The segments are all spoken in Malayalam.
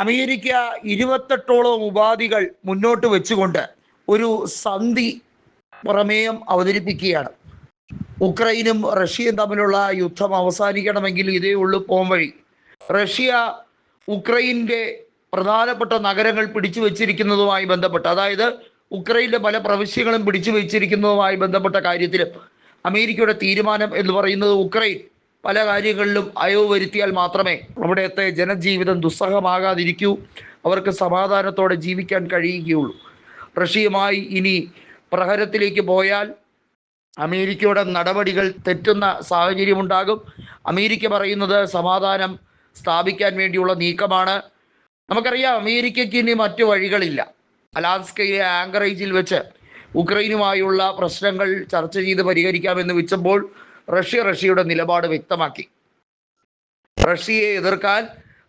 അമേരിക്ക ഇരുപത്തെട്ടോളം ഉപാധികൾ മുന്നോട്ട് വെച്ചുകൊണ്ട് ഒരു സന്ധി പ്രമേയം അവതരിപ്പിക്കുകയാണ്. ഉക്രൈനും റഷ്യയും തമ്മിലുള്ള യുദ്ധം അവസാനിക്കണമെങ്കിൽ ഇതേ ഉള്ളൂ പോംവഴി റഷ്യ ഉക്രൈന്റെ പ്രധാനപ്പെട്ട നഗരങ്ങൾ പിടിച്ചു വച്ചിരിക്കുന്നതുമായി ബന്ധപ്പെട്ട് അതായത് ഉക്രൈന്റെ പല പ്രവിശ്യകളും പിടിച്ചു വച്ചിരിക്കുന്നതുമായി ബന്ധപ്പെട്ട കാര്യത്തിലും അമേരിക്കയുടെ തീരുമാനം എന്ന് പറയുന്നത് ഉക്രൈൻ പല കാര്യങ്ങളിലും അയവ് വരുത്തിയാൽ മാത്രമേ അവിടുത്തെ ജനജീവിതം ദുസ്സഹമാകാതിരിക്കൂ. അവർക്ക് സമാധാനത്തോടെ ജീവിക്കാൻ കഴിയുകയുള്ളൂ. റഷ്യയുമായി ഇനി പ്രഹരത്തിലേക്ക് പോയാൽ അമേരിക്കയുടെ നടപടികൾ തെറ്റുന്ന സാഹചര്യമുണ്ടാകും. അമേരിക്ക പറയുന്നത് സമാധാനം സ്ഥാപിക്കാൻ വേണ്ടിയുള്ള നീക്കമാണ്. നമുക്കറിയാം അമേരിക്കയ്ക്ക് ഇനി മറ്റു വഴികളില്ല. അലാസ്കയിലെ ആങ്കറേജിൽ വെച്ച് ഉക്രൈനുമായുള്ള പ്രശ്നങ്ങൾ ചർച്ച ചെയ്ത് പരിഹരിക്കാമെന്ന് വെച്ചപ്പോൾ റഷ്യ റഷ്യയുടെ നിലപാട് വ്യക്തമാക്കി. റഷ്യയെ എതിർക്കാൻ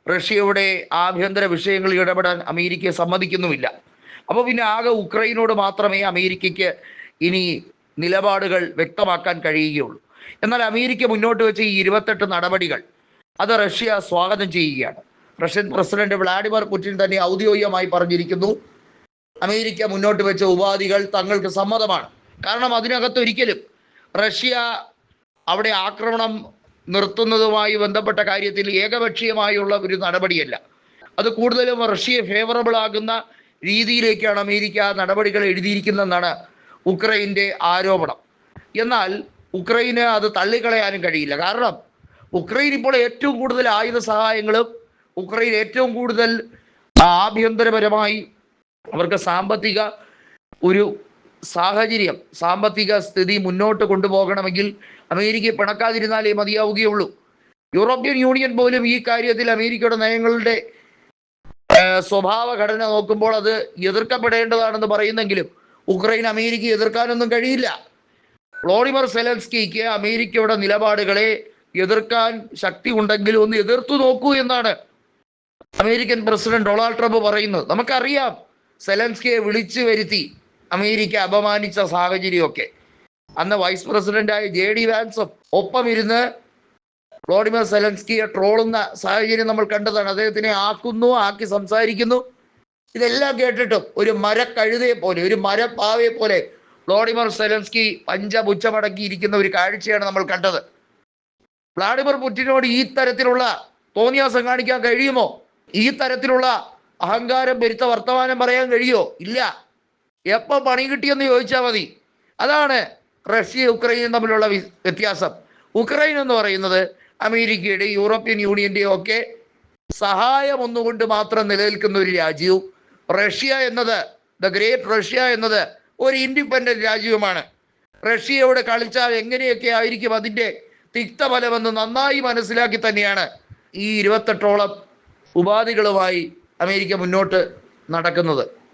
റഷ്യയുടെ ആഭ്യന്തര വിഷയങ്ങളിൽ ഇടപെടാൻ അമേരിക്ക സമ്മതിക്കുന്നുമില്ല. അപ്പോൾ പിന്നെ ആകെ ഉക്രൈനോട് മാത്രമേ അമേരിക്കയ്ക്ക് ഇനി നിലപാടുകൾ വ്യക്തമാക്കാൻ കഴിയുകയുള്ളൂ. എന്നാൽ അമേരിക്ക മുന്നോട്ട് വെച്ച ഈ ഇരുപത്തെട്ട് നടപടികൾ അത് റഷ്യ സ്വാഗതം ചെയ്യുകയാണ്. റഷ്യൻ പ്രസിഡന്റ് വ്ളാഡിമിർ പുടിൻ തന്നെ ഔദ്യോഗികമായി പറഞ്ഞിരിക്കുന്നു അമേരിക്ക മുന്നോട്ട് വെച്ച ഉപാധികൾ തങ്ങൾക്ക് സമ്മതമാണ്. കാരണം അതിനകത്ത് ഒരിക്കലും റഷ്യ അവിടെ ആക്രമണം നിർത്തുന്നതുമായി ബന്ധപ്പെട്ട കാര്യത്തിൽ ഏകപക്ഷീയമായുള്ള ഒരു നടപടിയല്ല. അത് കൂടുതലും റഷ്യയെ ഫേവറബിൾ ആകുന്ന രീതിയിലേക്കാണ് അമേരിക്ക നടപടികൾ എഴുതിയിരിക്കുന്നതെന്നാണ് ഉക്രൈന്റെ ആരോപണം. എന്നാൽ ഉക്രൈന് അത് തള്ളിക്കളയാനും കഴിയില്ല. കാരണം ഉക്രൈൻ ഇപ്പോൾ ഏറ്റവും കൂടുതൽ ആയുധ സഹായങ്ങളും ഉക്രൈൻ ഏറ്റവും കൂടുതൽ ആഭ്യന്തരപരമായി അവർക്ക് സാമ്പത്തിക ഒരു സാഹചര്യം സാമ്പത്തിക സ്ഥിതി മുന്നോട്ട് കൊണ്ടുപോകണമെങ്കിൽ അമേരിക്ക പിണക്കാതിരുന്നാലേ മതിയാവുകയുള്ളൂ. യൂറോപ്യൻ യൂണിയൻ പോലും ഈ കാര്യത്തിൽ അമേരിക്കയുടെ നയങ്ങളുടെ സ്വഭാവഘടന സ്വഭാവ ഘടന നോക്കുമ്പോൾ അത് എതിർക്കപ്പെടേണ്ടതാണെന്ന് പറയുന്നെങ്കിലും ഉക്രൈൻ അമേരിക്ക എതിർക്കാനൊന്നും കഴിയില്ല. വ്ളോഡിമർ സെലൻസ്കിക്ക് അമേരിക്കയുടെ നിലപാടുകളെ എതിർക്കാൻ ശക്തി ഉണ്ടെങ്കിൽ ഒന്ന് എതിർത്തു നോക്കൂ എന്നാണ് അമേരിക്കൻ പ്രസിഡന്റ് ഡൊണാൾഡ് ട്രംപ് പറയുന്നത്. നമുക്കറിയാം സെലൻസ്കിയെ വിളിച്ചു വരുത്തി അമേരിക്ക അപമാനിച്ച സാഹചര്യമൊക്കെ. അന്ന് വൈസ് പ്രസിഡന്റായ ജെ ഡി വാൻസും ഒപ്പം ഇരുന്ന് വ്ളോഡിമർ സെലൻസ്കിയെ ട്രോളുന്ന സാഹചര്യം നമ്മൾ കണ്ടതാണ്. അദ്ദേഹത്തിനെ ആക്കുന്നു ആക്കി സംസാരിക്കുന്നു. ഇതെല്ലാം കേട്ടിട്ടും ഒരു മരക്കഴുതയെ പോലെ ഒരു മരപ്പാവയെ പോലെ വ്ളോഡിമർ സെലൻസ്കി പഞ്ചപുച്ഛമടക്കിയിരിക്കുന്ന ഒരു കാഴ്ചയാണ് നമ്മൾ കണ്ടത്. വ്ളാഡിമിർ പുടിനോട് ഈ തരത്തിലുള്ള തോന്നിയാസം കാണിക്കാൻ കഴിയുമോ? ഈ തരത്തിലുള്ള അഹങ്കാരം പെരുത്ത വർത്തമാനം പറയാൻ കഴിയുമോ ഇല്ല. എപ്പോ പണി കിട്ടിയെന്ന് ചോദിച്ചാൽ മതി. അതാണ് റഷ്യ ഉക്രൈനും തമ്മിലുള്ള വ്യത്യാസം. ഉക്രൈൻ എന്ന് പറയുന്നത് അമേരിക്കയുടെ യൂറോപ്യൻ യൂണിയന്റെയും ഒക്കെ സഹായം ഒന്നുകൊണ്ട് മാത്രം നിലനിൽക്കുന്ന ഒരു രാജ്യവും റഷ്യ എന്നത് ദ ഗ്രേറ്റ് റഷ്യ എന്നത് ഒരു ഇൻഡിപെൻഡന്റ് രാജ്യവുമാണ്. റഷ്യയോട് കളിച്ചാൽ എങ്ങനെയൊക്കെ ആയിരിക്കും അതിന്റെ തിക്തഫലമെന്ന് നന്നായി മനസ്സിലാക്കി തന്നെയാണ് ഈ ഇരുപത്തെട്ടോളം ഉപാധികളുമായി അമേരിക്ക മുന്നോട്ട് നടക്കുന്നത്.